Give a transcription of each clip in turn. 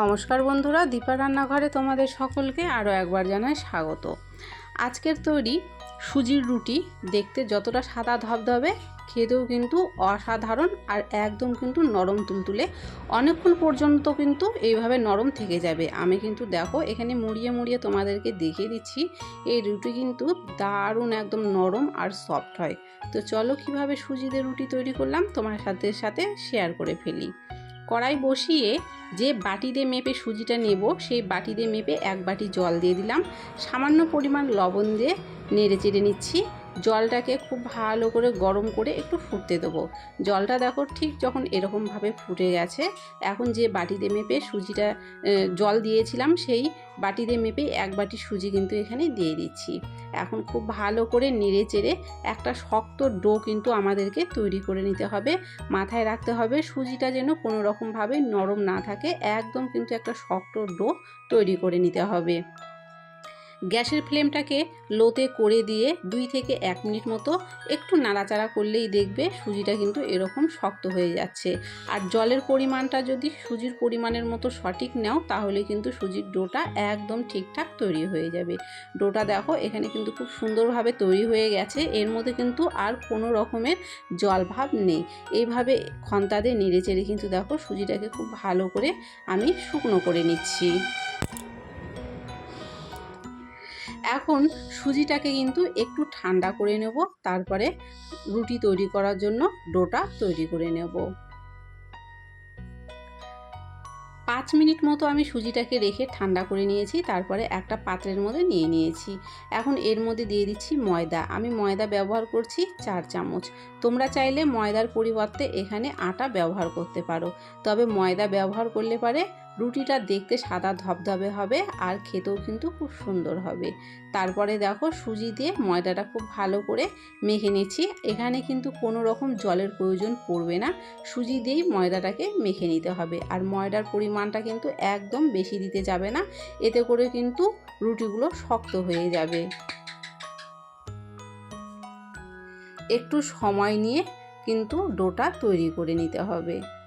নমস্কার বন্ধুরা দীপা রান্নাঘরে তোমাদের সকলকে আরও একবার জানাই স্বাগত। আজকের তৈরি সুজির রুটি দেখতে যতটা সাদা ধবধবে, খেতেও কিন্তু অসাধারণ আর একদম কিন্তু নরম তুলতুলে। অনেকক্ষণ পর্যন্ত কিন্তু এইভাবে নরম থেকে যাবে। আমি কিন্তু দেখো, এখানে মুড়িয়ে মুড়িয়ে তোমাদেরকে দেখিয়ে দিচ্ছি, এই রুটি কিন্তু দারুণ একদম নরম আর সফট হয়। তো চলো কীভাবে সুজিদের রুটি তৈরি করলাম, তোমার সাথে সাথে শেয়ার করে ফেলি। কড়াই বসিয়ে যে বাটিতে মেপে সুজিটা নেব, সেই বাটিতে মেপে এক বাটি জল দিয়ে দিলাম। সামান্য পরিমাণ লবণ দিয়ে নেড়ে চেড়ে নিচ্ছি। জলটাকে খুব ভালো করে গরম করে একটু ফুটতে দেবো। জলটা দেখো ঠিক যখন এরকমভাবে ফুটে গেছে, এখন যে বাটিতে মেপে সুজিটা জল দিয়েছিলাম, সেই বাটিতে মেপে এক বাটি সুজি কিন্তু এখানে দিয়ে দিচ্ছি। এখন খুব ভালো করে নেড়ে চেড়ে একটা শক্ত ডো কিন্তু আমাদেরকে তৈরি করে নিতে হবে। মাথায় রাখতে হবে সুজিটা যেন কোনো রকমভাবে নরম না থাকে। একদম কিন্তু একটা শক্ত ডো তৈরি করে নিতে হবে। গ্যাসের ফ্লেমটাকে লোতে করে দিয়ে দুই থেকে এক মিনিট মতো একটু নাড়াচাড়া করলেই দেখবে সুজিটা কিন্তু এরকম শক্ত হয়ে যাচ্ছে। আর জলের পরিমাণটা যদি সুজির পরিমাণের মতো সঠিক নাও, তাহলে কিন্তু সুজির ডোটা একদম ঠিকঠাক তৈরি হয়ে যাবে। ডোটা দেখো, এখানে কিন্তু খুব সুন্দরভাবে তৈরি হয়ে গেছে। এর মধ্যে কিন্তু আর কোনো রকমের জল ভাব নেই। এইভাবে খন্তা নেড়ে চেড়ে কিন্তু দেখো সুজিটাকে খুব ভালো করে আমি শুকনো করে নিচ্ছি। এখন সুজিটাকে কিন্তু একটু ঠান্ডা করে নেব, তারপরে রুটি তৈরি করার জন্য ডোটা তৈরি করে নেব। পাঁচ মিনিট মতো আমি সুজিটাকে রেখে ঠান্ডা করে নিয়েছি, তারপরে একটা পাত্রের মধ্যে নিয়ে নিয়েছি। এখন এর মধ্যে দিয়ে দিচ্ছি ময়দা। আমি ময়দা ব্যবহার করছি চার চামচ। তোমরা চাইলে ময়দার পরিবর্তে এখানে আটা ব্যবহার করতে পারো। তবে ময়দা ব্যবহার করলে পারে রুটিটা দেখতে সাদা ধবধবে হবে আর খেতেও কিন্তু খুব সুন্দর হবে। তারপরে দেখো সুজি দিয়ে ময়দাটা খুব ভালো করে মেখে নিচ্ছি। এখানে কিন্তু কোনো রকম জলের প্রয়োজন পড়বে না। সুজি দিয়েই ময়দাটাকে মেখে নিতে হবে। আর ময়দার পরিমাণটা কিন্তু একদম বেশি দিতে যাবে না। এতে করে কিন্তু রুটিগুলো শক্ত হয়ে যাবে। একটু সময় নিয়ে কিন্তু ডোটা তৈরি করে নিতে হবে।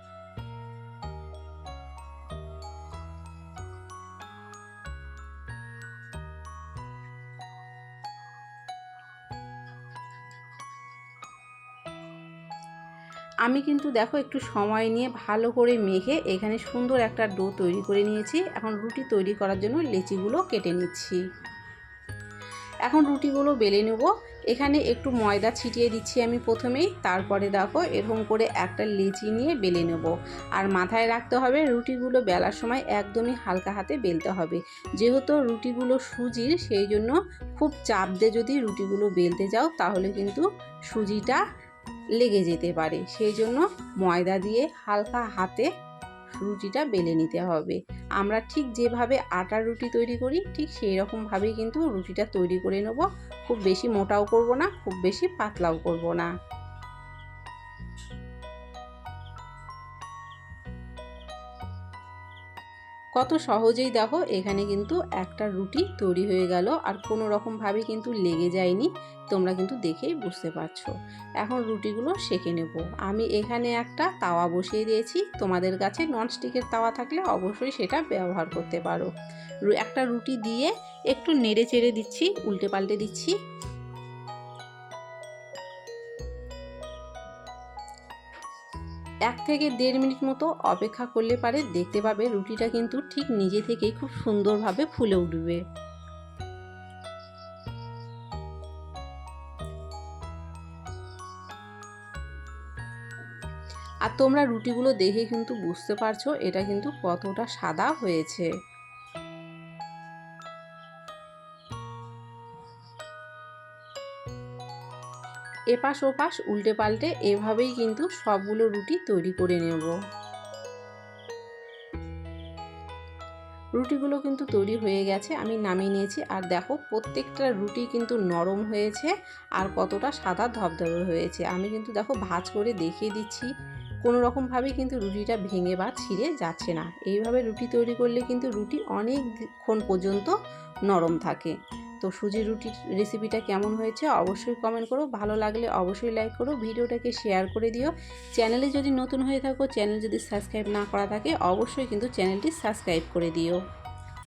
আমি কিন্তু দেখো একটু সময় নিয়ে ভালো করে মেখে এখানে সুন্দর একটা ডো তৈরি করে নিয়েছি। এখন রুটি তৈরি করার জন্য লেচিগুলো কেটে নিচ্ছি। এখন রুটিগুলো বেলে নেব। এখানে একটু ময়দা ছিটিয়ে দিচ্ছি আমি প্রথমেই। তারপরে দেখো এরকম করে একটা লেচি নিয়ে বেলে নেব। আর মাথায় রাখতে হবে রুটিগুলো বেলার সময় একদমই হালকা হাতে বেলতে হবে। যেহেতু রুটিগুলো সুজির, সেই জন্য খুব চাপ দিয়ে যদি রুটিগুলো বেলতে যাও তাহলে কিন্তু সুজিটা লেগে যেতে পারে। সেই জন্য ময়দা দিয়ে হালকা হাতে রুটিটা বেলে নিতে হবে। আমরা ঠিক যেভাবে আটার রুটি তৈরি করি, ঠিক সেই রকমভাবেই কিন্তু রুটিটা তৈরি করে নেব। খুব বেশি মোটাও করব না, খুব বেশি পাতলাও করব না। কত সহজেই দেখো, এখানে কিন্তু একটা রুটি তৈরি হয়ে গেল। আর কোনো রকমভাবে কিন্তু লেগে যায়নি। তোমরা কিন্তু দেখেই বুঝতে পারছ। এখন রুটিগুলো সেঁকে নেব। আমি এখানে একটা তাওয়া বসিয়ে দিয়েছি। তোমাদের কাছে ননস্টিকের তাওয়া থাকলে অবশ্যই সেটা ব্যবহার করতে পারো। একটা রুটি দিয়ে একটু নেড়ে চেড়ে দিচ্ছি উল্টে পাল্টে দিচ্ছি। এক থেকে দেড় মিনিট মতো অপেক্ষা করলে পারে দেখতে পাবে রুটিটা কিন্তু ঠিক নিজে থেকেই খুব সুন্দরভাবে ফুলে উঠবে। আর তোমরা রুটিগুলো দেখে কিন্তু বুঝতে পারছ এটা কিন্তু কতটা সাদা হয়েছে। এপাশ ওপাশ উল্টে পাল্টে এভাবেই কিন্তু সবগুলো রুটি তৈরি করে নেব। রুটিগুলো কিন্তু তৈরি হয়ে গেছে, আমি নামিয়ে নিয়েছি। আর দেখো, প্রত্যেকটা রুটি কিন্তু নরম হয়েছে আর কতটা সাদা ধবধবে হয়েছে। আমি কিন্তু দেখো, ভাজ করে দেখিয়ে দিচ্ছি কোনো রকমভাবে কিন্তু রুটিটা ভেঙে বা ছিঁড়ে যাচ্ছে না। এইভাবে রুটি তৈরি করলে কিন্তু রুটি অনেকক্ষণ পর্যন্ত নরম থাকে। তো সুজি রুটির রেসিপিটা কেমন হয়েছে অবশ্যই কমেন্ট করো। ভালো লাগলে অবশ্যই লাইক করো। ভিডিওটাকে শেয়ার করে দিও। চ্যানেলে যদি নতুন হয়ে থাকো চ্যানেল যদি সাবস্ক্রাইব না করা থাকে, অবশ্যই কিন্তু চ্যানেলটি সাবস্ক্রাইব করে দিও।